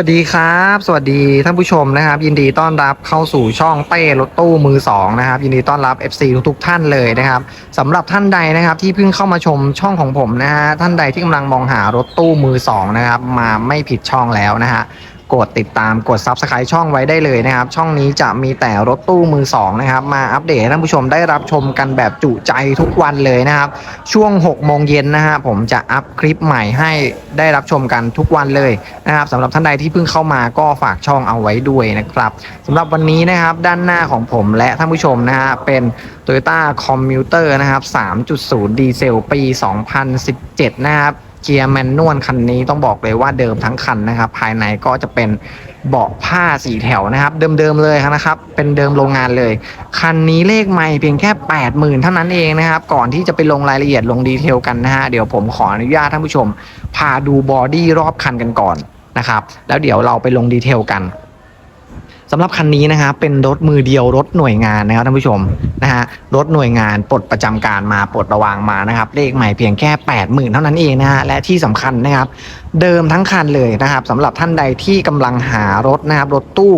วัสดีครับ สวัสดีท่านผู้ชมนะครับ ยินดีต้อนรับเข้าสู่ช่องเต้รถตู้มือสองนะครับยินดีต้อนรับ FC ทุกๆท่านเลยนะครับสำหรับท่านใดนะครับที่เพิ่งเข้ามาชมช่องของผมนะฮะท่านใดที่กำลังมองหารถตู้มือสองนะครับมาไม่ผิดช่องแล้วนะฮะ กดติดตามกด Subscribe ช่องไว้ได้เลยนะครับ ช่องนี้จะมีแต่รถตู้มือสองนะครับ มาอัปเดตให้ท่านผู้ชมได้รับชมกันแบบจุใจทุกวันเลยนะครับ ช่วง 6 โมงเย็นนะฮะผมจะอัพคลิปใหม่ให้ได้รับชมกันทุกวันเลยนะครับสำหรับท่านใดที่เพิ่งเข้ามาก็ฝากช่องเอาไว้ด้วยนะครับสำหรับวันนี้นะครับด้านหน้าของผมและท่านผู้ชมนะฮะเป็น Toyota Commuter นะครับ 3.0 ดีเซลปี 2017 นะครับ เกียร์แมนนวลคันนี้ต้องบอกเลยว่าเดิมทั้งคันนะครับ ภายในก็จะเป็นเบาะผ้าสีแถวนะครับ เดิมๆเลยนะครับ เป็นเดิมโรงงานเลย คันนี้เลขไม่เพียงแค่ 80,000 เท่านั้นเองนะครับ ก่อนที่จะไปลงรายละเอียดลงดีเทลกันนะฮะเดี๋ยวผมขออนุญาตท่านผู้ชม พาดูบอดี้รอบคันกันก่อนนะครับแล้วเดี๋ยวเราไปลงดีเทลกัน สำหรับคันนี้นะครับเป็นรถมือเดียวรถหน่วยงานนะครับท่านผู้ชมนะฮะรถหน่วยงานปลดประจำการมาปลดระวางมานะครับเลขใหม่เพียงแค่ 80,000 เท่านั้นเองนะฮะและที่สำคัญนะครับเดิมทั้งคันเลยนะครับสำหรับท่านใดที่กำลังหารถนะครับรถตู้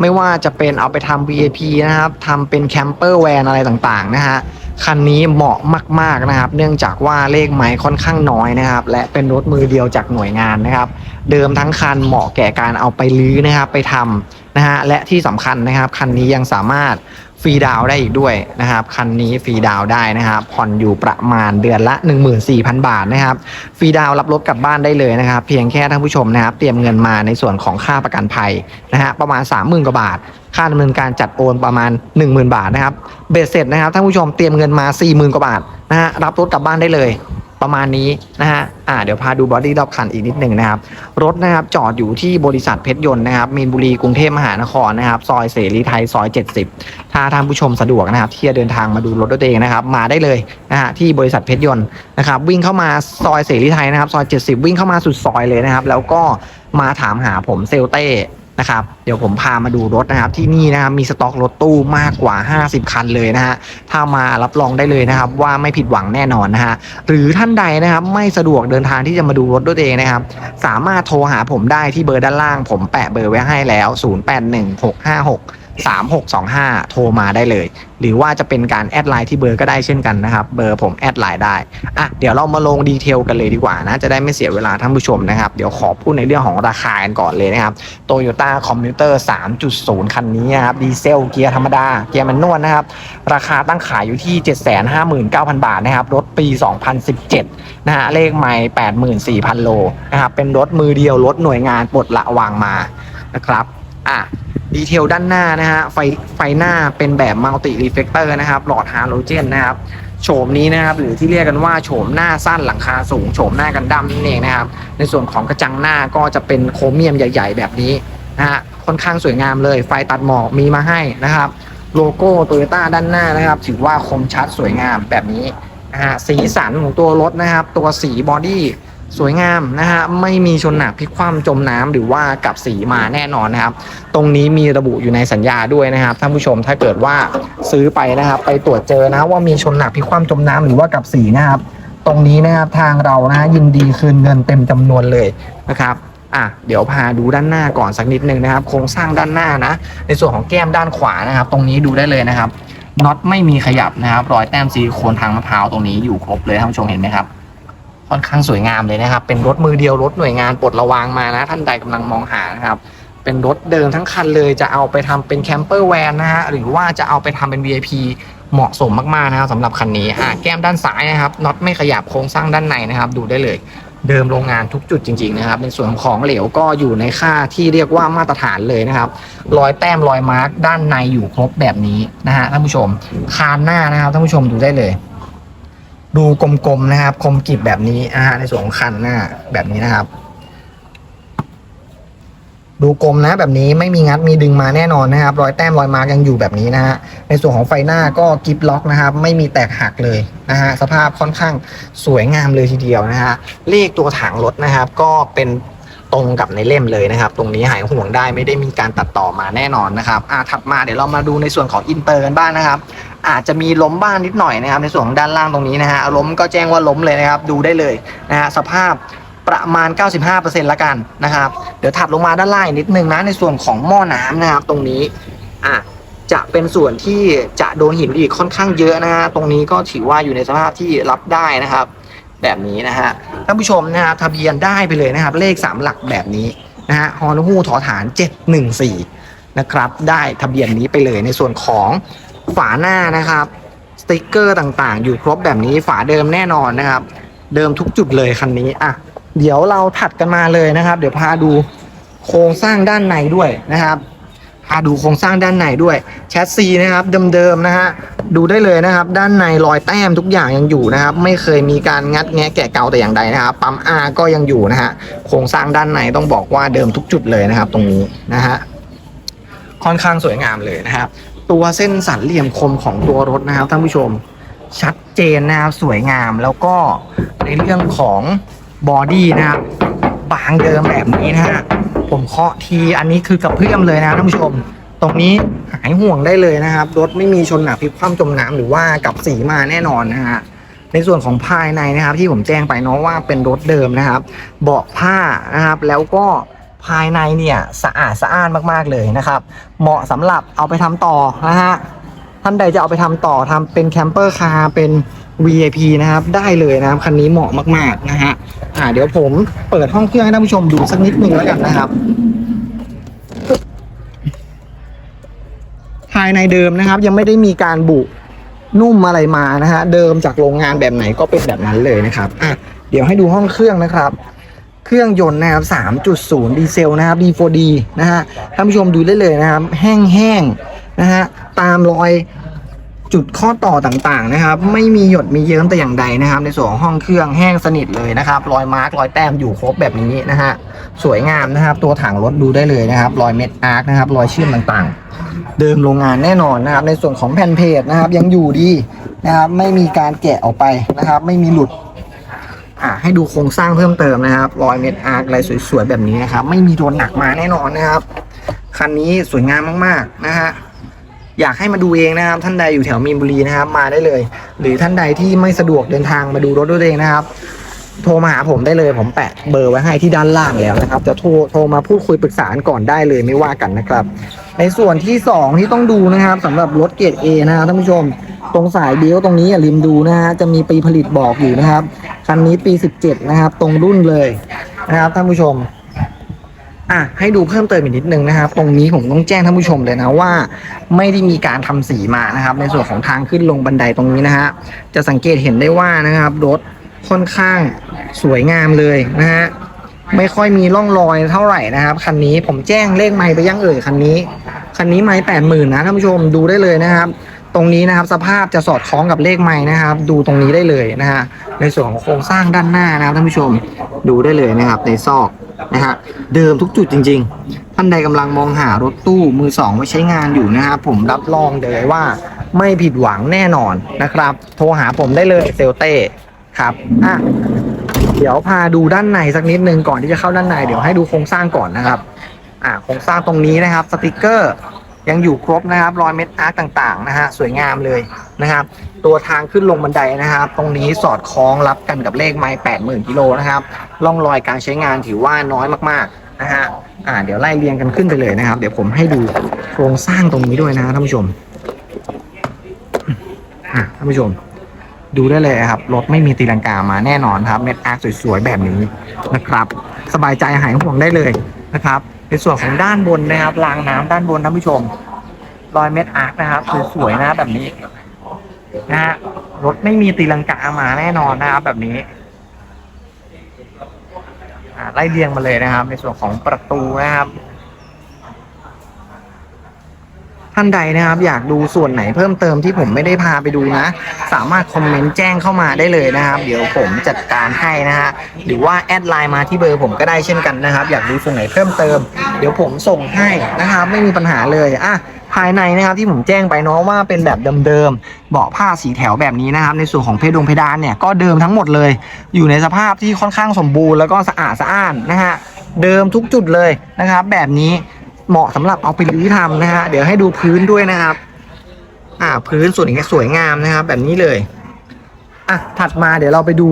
ไม่ว่าจะเป็นเอาไปทำ VIP นะครับทำเป็นแคมเปอร์แวนอะไรต่างๆนะฮะคันนี้เหมาะมากๆนะครับ เนื่องจากว่าเลขไม้ค่อนข้างน้อยนะครับ และเป็นรถมือเดียวจากหน่วยงานนะครับ เดิมทั้งคันเหมาะแก่การเอาไปลื้อนะครับ ไปทำ นะฮะและที่สำคัญนะครับคันนี้ยังสามารถฟรีดาวได้อีกด้วยนะครับคันนี้ฟรีดาวได้นะครับผ่อนอยู่ประมาณเดือนละ 14,000 บาทนะครับฟรีดาวรับรถกลับบ้านได้เลยนะครับ เพียงแค่ท่านผู้ชมนะครับ เตรียมเงินมาในส่วนของค่าประกันภัยนะฮะประมาณ 30,000กว่าบาท ค่าดำเนินการจัดโอนประมาณ 10,000 บาทนะครับเบ็ดเสร็จนะครับท่านผู้ชมเตรียมเงินมา 40,000กว่าบาทนะฮะรับรถกลับบ้านได้เลย ประมาณนี้นะฮะอ่าเดี๋ยวพาดูบอดี้รอบคันอีกนิดหนึ่งนะครับรถนะครับจอดอยู่ที่บริษัทเพชรยนต์นะครับมีนบุรีกรุงเทพมหานครนะครับซอยเสรีไทยซอย 70 ถ้าท่านผู้ชมสะดวกนะครับ ที่จะเดินทางมาดูรถตัวเองนะครับ มาได้เลยนะฮะที่บริษัทเพชรยนต์นะครับวิ่งเข้ามาซอยเสรีไทยนะครับซอย 70 วิ่งเข้ามาสุดซอยเลยนะครับ แล้วก็มาถามหาผมเซลเต้ นะครับเดี๋ยวผมพามาดูรถนะครับที่นี่นะครับมีสต็อกรถตู้มากกว่า 50 คันเลยนะฮะถ้ามารับรองได้เลยนะครับว่าไม่ผิดหวังแน่นอนนะฮะหรือท่านใดนะครับไม่สะดวกเดินทางที่จะมาดูรถด้วยเองนะครับสามารถโทรหาผมได้ที่เบอร์ด้านล่าง ผมแปะเบอร์ไว้ให้แล้ว 081656 3625 โทรมาได้เลย หรือว่าจะเป็นการแอดไลน์ที่เบอร์ก็ได้เช่นกันนะครับ เบอร์ผมแอดไลน์ได้อะเดี๋ยวเรามาลงดีเทลกันเลยดีกว่านะ จะได้ไม่เสียเวลาท่านผู้ชมนะครับ เดี๋ยวขอพูดในเรื่องของราคากันก่อนเลยนะครับ Toyota Commuter 3.0 คันนี้นะครับ ดีเซลเกียร์ธรรมดา เกียร์แมนนวลนะครับ ราคาตั้งขายอยู่ที่ 759,000 บาทนะครับ รถปี 2017 นะฮะ เลขไม่ 84,000 โลนะครับ เป็นรถมือเดียว รถหน่วยงานปลดละวางมานะครับ อะ ดีเทลด้านหน้านะฮะไฟไฟหน้าเป็นแบบมัลติรีเฟกเตอร์นะครับ หลอดฮาโลเจนนะครับโฉมนี้นะครับหรือที่เรียกกันว่าโฉมหน้าสั้นหลังคาสูงโฉมหน้ากันดั้มนั่นเองนะครับ ในส่วนของกระจังหน้าก็จะเป็นโครเมียมใหญ่ ๆ แบบนี้นะฮะค่อนข้างสวยงามเลย ไฟตัดหมอกมีมาให้นะครับ โลโก้โตโยต้าด้านหน้านะครับ ถือว่าคมชัดสวยงามแบบนี้นะฮะสีสันของตัวรถนะครับ ตัวสีบอดี้ สวยงามนะฮะไม่มีชนหนักพลิกคว่ำจมน้ำหรือว่ากับสีมาแน่นอนนะครับ ตรงนี้มีระบุอยู่ในสัญญาด้วยนะครับท่านผู้ชมถ้าเกิดว่าซื้อไปนะครับไปตรวจเจอนะว่ามีชนหนักพลิกคว่ำจมน้ำหรือว่ากับสีนะครับ ตรงนี้นะครับทางเรานะยินดีคืนเงินเต็มจำนวนเลยนะครับอะเดี๋ยวพาดูด้านหน้าก่อนสักนิดนึงนะครับ โครงสร้างด้านหน้านะ ในส่วนของแก้มด้านขวานะครับ ตรงนี้ดูได้เลยนะครับน็อตไม่มีขยับนะครับ รอยแต้มซิลิโคนทางมะพร้าวตรงนี้อยู่ครบเลยท่านผู้ชมเห็นไหมครับ ค่อนข้างสวยงามเลยนะครับ เป็นรถมือเดียวรถหน่วยงานปลดระวางมานะ ท่านใดกำลังมองหานะครับ เป็นรถเดิมทั้งคันเลยจะเอาไปทำเป็นแคมเปอร์แวนนะฮะหรือว่าจะเอาไปทำเป็น VIP เหมาะสมมากๆนะครับสำหรับคันนี้อะแก้มด้านซ้ายนะครับน็อตไม่ขยับโครงสร้างด้านในนะครับ ดูได้เลยเดิมโรงงานทุกจุดจริงๆนะครับในส่วนของเหลวก็อยู่ในค่าที่เรียกว่ามาตรฐานเลยนะครับรอยแต้มรอยมาร์กด้านในอยู่ครบแบบนี้นะฮะท่านผู้ชมคานหน้านะครับท่านผู้ชมดูได้เลย ดูกลมๆนะครับ คมกริบแบบนี้นะฮะในส่วนของคันหน้าแบบนี้นะครับ ดูกลมนะแบบนี้ไม่มีงัดมีดึงมาแน่นอนนะครับ รอยแต้มรอยมาร์กยังอยู่แบบนี้นะฮะในส่วนของไฟหน้าก็กิฟล็อกนะครับ ไม่มีแตกหักเลยนะฮะสภาพค่อนข้างสวยงามเลยทีเดียวนะฮะเลขตัวถังรถนะครับ ก็เป็นตรงกับในเล่มเลยนะครับ ตรงนี้หายห่วงได้ไม่ได้มีการตัดต่อมาแน่นอนนะครับอ่าถัดมาเดี๋ยวเรามาดูในส่วนของอินเตอร์กันบ้างนะครับ อาจจะมีล้มบ้างนิดหน่อยนะครับ ในส่วนของด้านล่างตรงนี้นะฮะล้มก็แจ้งว่าล้มเลยนะครับ ดูได้เลยนะฮะสภาพประมาณ 95%ละกันนะครับ เดี๋ยวถัดลงมาด้านล่างนิดนึงนะในส่วนของหม้อน้ำนะครับตรงนี้อะจะเป็นส่วนที่จะโดนหินอีกค่อนข้างเยอะนะฮะตรงนี้ก็ถือว่าอยู่ในสภาพที่รับได้นะครับ แบบนี้นะฮะท่านผู้ชมนะครับทะเบียนได้ไปเลยนะครับ เลข 3 หลักแบบนี้นะฮะฮอนฮูถอฐาน 714นะครับได้ทะเบียนนี้ไปเลยในส่วนของ ฝาหน้านะครับ สติกเกอร์ต่างๆ อยู่ครบแบบนี้ฝาเดิมแน่นอนนะครับ เดิมทุกจุดเลยคันนี้อะเดี๋ยวเราถัดกันมาเลยนะครับ เดี๋ยวพาดูโครงสร้างด้านในด้วยนะครับพาดูโครงสร้างด้านในด้วยแชสซีนะครับเดิมๆนะฮะดูได้เลยนะครับ ด้านในรอยแต้มทุกอย่างยังอยู่นะครับ ไม่เคยมีการงัดแงะแกะเกาแต่อย่างใดนะครับปั๊มอาก็ยังอยู่นะฮะโครงสร้างด้านในต้องบอกว่าเดิมทุกจุดเลยนะครับ ตรงนี้นะฮะค่อนข้างสวยงามเลยนะครับ ตัวเส้นสันเหลี่ยมคมของตัวรถนะครับท่านผู้ชม ชัดเจนนะครับสวยงามแล้วก็ในเรื่องของบอดี้นะครับบางเดิมแบบนี้นะฮะผมเคาะทีอันนี้คือกระเพื่อมเลยนะท่านผู้ชม ตรงนี้หายห่วงได้เลยนะครับ รถไม่มีชนหนักพลิกคว่ำจมน้ำหรือว่ากับสีมาแน่นอนนะฮะในส่วนของภายในนะครับที่ผมแจ้งไปเนาะว่าเป็นรถเดิมนะครับ เบาะผ้านะครับแล้วก็ ภายในเนี่ยสะอาดสะอ้านมากๆเลยนะครับ เหมาะสำหรับเอาไปทำต่อนะฮะท่านใดจะเอาไปทำต่อทำเป็นแคมเปอร์คาร์เป็น VIP นะครับได้เลยนะครับคันนี้เหมาะมากๆนะฮะอ่าเดี๋ยวผมเปิดห้องเครื่องให้ท่านผู้ชมดูสักนิดหนึ่งแล้วกันนะครับ ภายในเดิมนะครับ ยังไม่ได้มีการบุนุ่มอะไรมานะฮะเดิมจากโรงงานแบบไหนก็เป็นแบบนั้นเลยนะครับอะเดี๋ยวให้ดูห้องเครื่องนะครับ เครื่องยนต์นะครับ 3.0 ดีเซลนะครับ D4D นะฮะ ท่านผู้ชมดูได้เลยนะครับ แห้งๆนะฮะ ตามรอยจุดข้อต่อต่างๆนะครับ ไม่มีหยดมีเยิ้มแต่อย่างใดนะครับ ในส่วนของห้องเครื่องแห้งสนิทเลยนะครับ รอยมาร์กรอยแต้มอยู่ครบแบบนี้นะฮะ สวยงามนะครับ ตัวถังรถดูได้เลยนะครับ รอยเม็ดอาร์คนะครับ รอยเชื่อมต่างๆ เดิมโรงงานแน่นอนนะครับ ในส่วนของแผ่นเพจนะครับ ยังอยู่ดีนะครับ ไม่มีการแกะออกไปนะครับ ไม่มีหลุด อะให้ดูโครงสร้างเพิ่มเติมนะครับรอยเม็ดอาร์คอะไรสวยๆแบบนี้นะครับ ไม่มีโดนหนักมาแน่นอนนะครับ คันนี้สวยงามมากๆนะฮะอยากให้มาดูเองนะครับ ท่านใดอยู่แถวมีนบุรีนะครับ มาได้เลย หรือท่านใดที่ไม่สะดวกเดินทางมาดูรถด้วยเองนะครับ โทรมาหาผมได้เลยผมแปะเบอร์ไว้ให้ที่ด้านล่างแล้วนะครับ จะโทรโทรมาพูดคุยปรึกษากันก่อนได้เลยไม่ว่ากันนะครับ ในส่วนที่สองที่ต้องดูนะครับสำหรับรถเกรด A นะครับท่านผู้ชม ตรงสายเบลต์ตรงนี้อย่าลืมดูนะฮะจะมีปีผลิตบอกอยู่นะครับ คันนี้ปี 17 นะครับ ตรงรุ่นเลยนะครับท่านผู้ชม อะให้ดูเพิ่มเติมอีกนิดนึงนะครับ ตรงนี้ผมต้องแจ้งท่านผู้ชมเลยนะว่า ไม่ได้มีการทำสีมานะครับ ในส่วนของทางขึ้นลงบันไดตรงนี้นะฮะจะสังเกตเห็นได้ว่านะครับรถค่อนข้างสวยงามเลยนะฮะไม่ค่อยมีร่องรอยเท่าไหร่นะครับคันนี้ผมแจ้งเลขไม้ไปยังเอ่ยคันนี้คันนี้ไม้แปดหมื่นนะท่านผู้ชมดูได้เลยนะครับ ตรงนี้นะครับสภาพจะสอดคล้องกับเลขไม้นะครับ ดูตรงนี้ได้เลยนะฮะในส่วนของโครงสร้างด้านหน้านะครับท่านผู้ชมดูได้เลยนะครับ ในซอกนะฮะเดิมทุกจุดจริง ๆ ท่านใดกำลังมองหารถตู้มือสองไว้ใช้งานอยู่นะครับผมรับรองเลยว่าไม่ผิดหวังแน่นอนนะครับ โทรหาผมได้เลยเซลเต้ครับอะเดี๋ยวพาดูด้านในสักนิดนึงก่อนที่จะเข้าด้านในเดี๋ยวให้ดูโครงสร้างก่อนนะครับ อ่าโครงสร้างตรงนี้นะครับสติกเกอร์ ยังอยู่ครบนะครับรอยเม็ดอาร์ตต่างๆนะฮะสวยงามเลยนะครับ ตัวทางขึ้นลงบันไดนะครับ ตรงนี้สอดคล้องรับกันกับเลขไม้แปดหมื่นกิโลนะครับร่องรอยการใช้งานถือว่าน้อยมากๆนะฮะอ่าเดี๋ยวไล่เรียงกันขึ้นไปเลยนะครับ เดี๋ยวผมให้ดูโครงสร้างตรงนี้ด้วยนะท่านผู้ชมอ่าท่านผู้ชม ดูได้เลยครับรถไม่มีตีลังกามาแน่นอนครับ เม็ดอาร์ตสวยๆแบบนี้นะครับ สบายใจหายห่วงได้เลยนะครับ ในส่วนของด้านบนนะครับรางน้ำด้านบนท่านผู้ชมรอยเม็ดอาร์คนะครับสวยๆนะแบบนี้นะฮะรถไม่มีตีลังกามาแน่นอนนะครับแบบนี้ไล่เรียงมาเลยนะครับ ในส่วนของประตูนะครับ ท่านใดนะครับอยากดูส่วนไหนเพิ่มเติมที่ผมไม่ได้พาไปดูนะ สามารถคอมเมนต์แจ้งเข้ามาได้เลยนะครับ เดี๋ยวผมจัดการให้นะฮะหรือว่าแอดไลน์มาที่เบอร์ผมก็ได้เช่นกันนะครับ อยากดูส่วนไหนเพิ่มเติม เดี๋ยวผมส่งให้นะครับ ไม่มีปัญหาเลยอะภายในนะครับที่ผมแจ้งไปเนาะว่าเป็นแบบเดิมๆเบาะผ้าสีแถวแบบนี้นะครับ ในส่วนของเพดงเพดานเนี่ยก็เดิมทั้งหมดเลย อยู่ในสภาพที่ค่อนข้างสมบูรณ์แล้วก็สะอาดสะอ้านนะฮะเดิมทุกจุดเลยนะครับ แบบนี้ เหมาะสำหรับเอาไปรื้อทำนะฮะเดี๋ยวให้ดูพื้นด้วยนะครับ อ่า พื้นส่วนนี้สวยงามนะครับ แบบนี้เลยอะถัดมาเดี๋ยวเราไปดู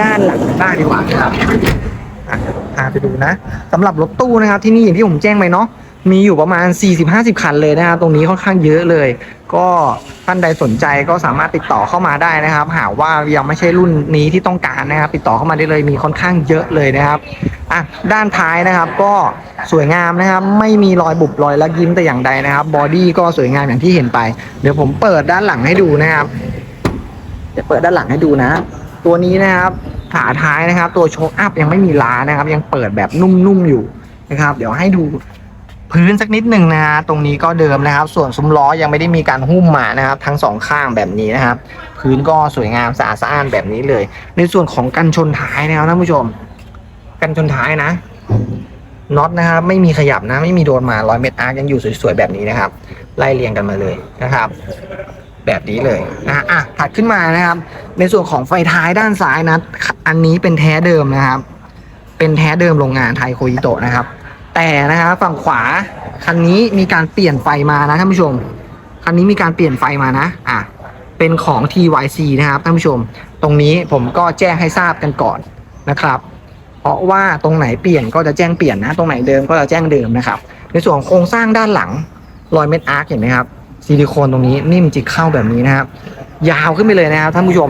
ด้านหลังบ้านดีกว่าครับอะพาไปดูนะสำหรับรถตู้นะครับที่นี่อย่างที่ผมแจ้งไปเนาะมีอยู่ประมาณ 40-50 คันเลยนะครับตรงนี้ค่อนข้างเยอะเลย ก็ท่านใดสนใจก็สามารถติดต่อเข้ามาได้นะครับ หากว่ายังไม่ใช่รุ่นนี้ที่ต้องการนะครับ ติดต่อเข้ามาได้เลยมีค่อนข้างเยอะเลยนะครับอะด้านท้ายนะครับก็สวยงามนะครับ ไม่มีรอยบุบรอยลักยิ้มแต่อย่างใดนะครับบอดี้ก็สวยงามอย่างที่เห็นไป เดี๋ยวผมเปิดด้านหลังให้ดูนะครับเดี๋ยวเปิดด้านหลังให้ดูนะ ตัวนี้นะครับขาท้ายนะครับ ตัวโชคอัพยังไม่มีล้านะครับ ยังเปิดแบบนุ่มๆอยู่นะครับ เดี๋ยวให้ดู พื้นสักนิดหนึ่งนะฮะตรงนี้ก็เดิมนะครับ ส่วนซุ้มล้อยังไม่ได้มีการหุ้มมานะครับ ทั้งสองข้างแบบนี้นะครับ พื้นก็สวยงามสะอาดสะอ้านแบบนี้เลย ในส่วนของกันชนท้ายนะครับท่านผู้ชม กันชนท้ายนะน็อตนะครับไม่มีขยับนะไม่มีโดนมาร้อยเมตรอาร์ยังอยู่สวยๆแบบนี้นะครับ ไล่เรียงกันมาเลยนะครับ แบบนี้เลยนะอะถัดขึ้นมานะครับ ในส่วนของไฟท้ายด้านซ้ายนะ อันนี้เป็นแท้เดิมนะครับ เป็นแท้เดิมโรงงานไทยโคยิโตะนะครับ แต่นะครับฝั่งขวาคันนี้มีการเปลี่ยนไฟมานะท่านผู้ชม คันนี้มีการเปลี่ยนไฟมานะ อะ เป็นของ TYC นะครับท่านผู้ชม ตรงนี้ผมก็แจ้งให้ทราบกันก่อนนะครับ เพราะว่าตรงไหนเปลี่ยนก็จะแจ้งเปลี่ยนนะ ตรงไหนเดิมก็จะแจ้งเดิมนะครับ ในส่วนของโครงสร้างด้านหลังรอยเม็ดอาร์คเห็นไหมครับ ซิลิโคนตรงนี้นิ่มจิกเข้าแบบนี้นะครับ ยาวขึ้นไปเลยนะครับท่านผู้ชม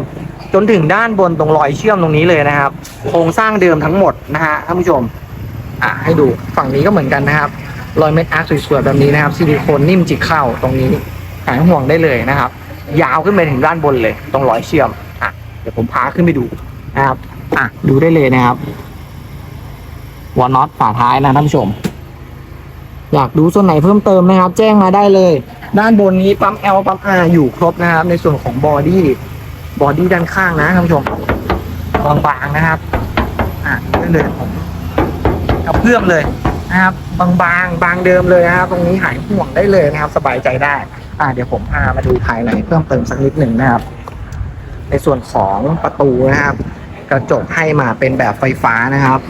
จนถึงด้านบนตรงรอยเชื่อมตรงนี้เลยนะครับ โครงสร้างเดิมทั้งหมดนะฮะท่านผู้ชม อะให้ดูฝั่งนี้ก็เหมือนกันนะครับ รอยเม็ดอาร์คสวยๆแบบนี้นะครับซิลิโคนนิ่มจิกเข้าตรงนี้หายห่วงได้เลยนะครับ ยาวขึ้นไปถึงด้านบนเลยตรงรอยเชื่อมอะเดี๋ยวผมพาขึ้นไปดูนะครับอะดูได้เลยนะครับวอลน็อตฝาท้ายนะท่านผู้ชม อยากดูส่วนไหนเพิ่มเติมนะครับ แจ้งมาได้เลย ด้านบนนี้ปั๊ม L ปั๊ม R อยู่ครบนะครับ ในส่วนของบอดี้บอดี้ด้านข้างนะท่านผู้ชมบางๆนะครับ อะได้เลยผม กระเพื่อมเลยนะครับ บางๆบางเดิมเลยนะครับ ตรงนี้หายห่วงได้เลยนะครับ สบายใจได้ อะเดี๋ยวผมพามาดูภายในเพิ่มเติมสักนิดหนึ่งนะครับ ในส่วนของประตูนะครับ กระจกให้มาเป็นแบบไฟฟ้านะครับ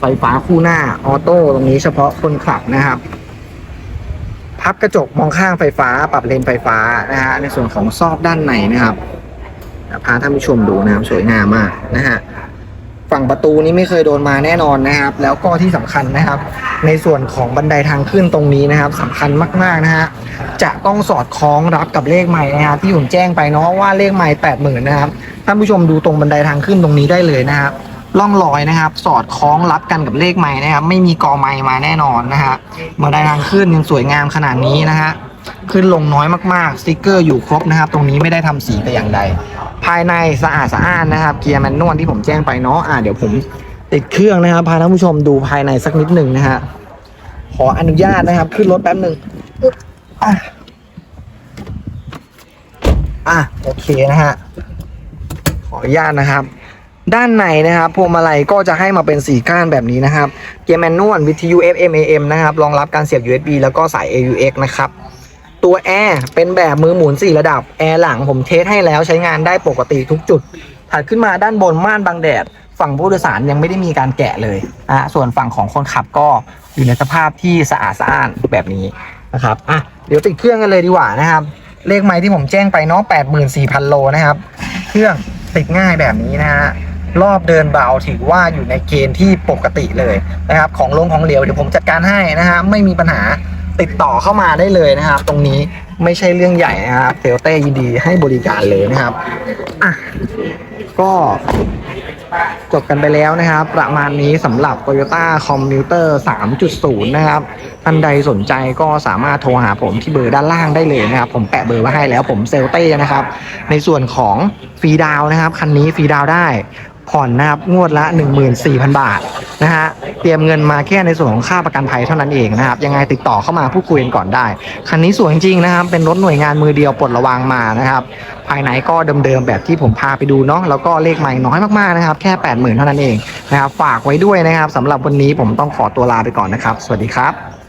ไฟฟ้าคู่หน้าออโต้ตรงนี้เฉพาะคนขับนะครับพับกระจกมองข้างไฟฟ้า ปรับเลนไฟฟ้านะฮะในส่วนของซอกด้านในนะครับพาท่านผู้ชมดูนะครับสวยงามมากนะฮะ ฝั่งประตูนี้ไม่เคยโดนมาแน่นอนนะครับ แล้วก็ที่สำคัญนะครับ ในส่วนของบันไดทางขึ้นตรงนี้นะครับสำคัญมากๆนะฮะจะต้องสอดคล้องรับกับเลขใหม่นะครับที่ผมแจ้งไปเนาะว่าเลขใหม่แปดหมื่นนะครับท่านผู้ชมดูตรงบันไดทางขึ้นตรงนี้ได้เลยนะครับล่องรอยนะครับ สอดคล้องรับกันกับเลขไม้นะครับ ไม่มีกอไม้มาแน่นอนนะฮะมาได้ทางขึ้นยังสวยงามขนาดนี้นะฮะขึ้นลงน้อยมากๆสติกเกอร์อยู่ครบนะครับ ตรงนี้ไม่ได้ทำสีแต่อย่างใด ภายในสะอาดสะอ้านนะครับ เกียร์แมนนวลที่ผมแจ้งไปเนาะอ่าเดี๋ยวผมติดเครื่องนะครับพาท่านผู้ชมดูภายในสักนิดหนึ่งนะฮะขออนุญาตนะครับ ขึ้นรถแป๊บหนึ่งอะอะโอเคนะฮะขออนุญาตนะครับ ด้านในนะครับพวงมาลัยก็จะให้มาเป็นสีก้านแบบนี้นะครับ เกียร์แมนนวลวิทยุ FM AM นะครับรองรับการเสียบ USB แล้วก็สาย AUX นะครับ ตัวแอร์เป็นแบบมือหมุน 4 ระดับ แอร์หลังผมเทสให้แล้วใช้งานได้ปกติทุกจุด ถัดขึ้นมาด้านบนม่านบังแดด ฝั่งผู้โดยสารยังไม่ได้มีการแกะเลยอะส่วนฝั่งของคนขับก็อยู่ในสภาพที่สะอาดสะอ้านแบบนี้นะครับอะเดี๋ยวติดเครื่องกันเลยดีกว่านะครับ เลขไม้ที่ผมแจ้งไปเนาะ84,000 โลนะครับ เครื่องติดง่ายแบบนี้นะฮะรอบเดินเบาถือว่าอยู่ในเกณฑ์ที่ปกติเลยนะครับ ของลงของเหลวเดี๋ยวผมจัดการให้นะฮะไม่มีปัญหา ติดต่อเข้ามาได้เลยนะครับ ตรงนี้ไม่ใช่เรื่องใหญ่นะครับเซลเต้ยินดีให้บริการเลยนะครับอะก็จบกันไปแล้วนะครับ ประมาณนี้สำหรับ Toyota Commuter 3.0 นะครับ ท่านใดสนใจก็สามารถโทรหาผมที่เบอร์ด้านล่างได้เลยนะครับ ผมแปะเบอร์ไว้ให้แล้วผมเซลเต้นะครับ ในส่วนของฟรีดาวนะครับ คันนี้ฟรีดาวได้ ผ่อนนะครับงวดละ 14,000 บาทนะฮะเตรียมเงินมาแค่ในส่วนของค่าประกันภัยเท่านั้นเองนะครับยังไงติดต่อเข้ามาพูดคุยกันก่อนได้ คันนี้สวยจริงๆนะครับเป็นรถหน่วยงานมือเดียวปลดระวางมานะครับภายในก็เดิมๆแบบที่ผมพาไปดูเนาะแล้วก็เลขใหม่น้อยมากๆนะครับแค่ 80,000 เท่านั้นเองนะครับฝากไว้ด้วยนะครับสำหรับวันนี้ผมต้องขอตัวลาไปก่อนนะครับ สวัสดีครับ